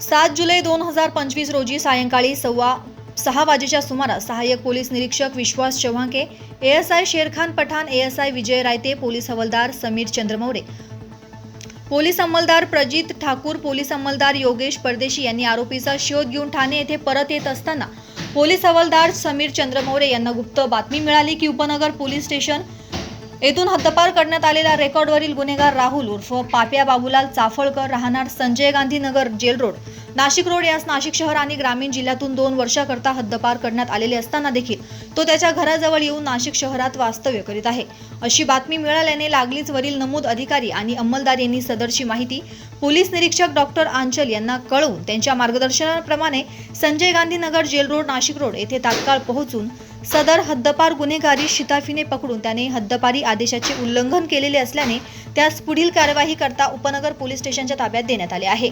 सात जुलै दोन हजार पंचवीस रोजी सायंकाळी सव्वा सहा वाजेच्या सुमारास सहाय्यक पोलीस निरीक्षक Vishwas Chavhanke ASI Sherkhan Pathan ASI Vijay Raite police हवालदार समीर चंद्रमौरे पोलीस अंमलदार प्रजित ठाकूर पोलीस अंमलदार योगेश परदेशी यांनी आरोपीचा शोध घेऊन ठाणे येथे परत येत असताना पोलीस हवालदार समीर चंद्रमौरे यांना गुप्त बातमी मिळाली की उपनगर पोलीस स्टेशन येथून हद्दपार करण्यात आलेला रेकॉर्डवरील गुन्हेगार राहुल उर्फ पाप्या बाबूलाल चाफळकर राहणार Sanjay Gandhi Nagar jail road. Nashik road यास नाशिक शहर आणि ग्रामीण जिल्ह्यातून दोन वर्षाकरता हद्दपार करण्यात आलेले असताना देखील तो त्याच्या घराजवळ येऊन नाशिक शहरात वास्तव्य करीत आहे. अशी बातमी मिळाल्याने लागलीच वरील नमूद अधिकारी आणि अंमलदार यांनी सदरची माहिती पोलीस निरीक्षक डॉक्टर आंचल यांना कळवून त्यांच्या मार्गदर्शनाप्रमाणे Sanjay Gandhi Nagar jail road Nashik road येथे तात्काळ पोहोचून सदर हद्दपार गुन्हेगारी शिताफीने पकडून त्याने हद्दपारी आदेशाचे उल्लंघन केलेले असल्याने त्यास पुढील कार्यवाही करता उपनगर पोलीस स्टेशनच्या ताब्यात देण्यात आले आहे.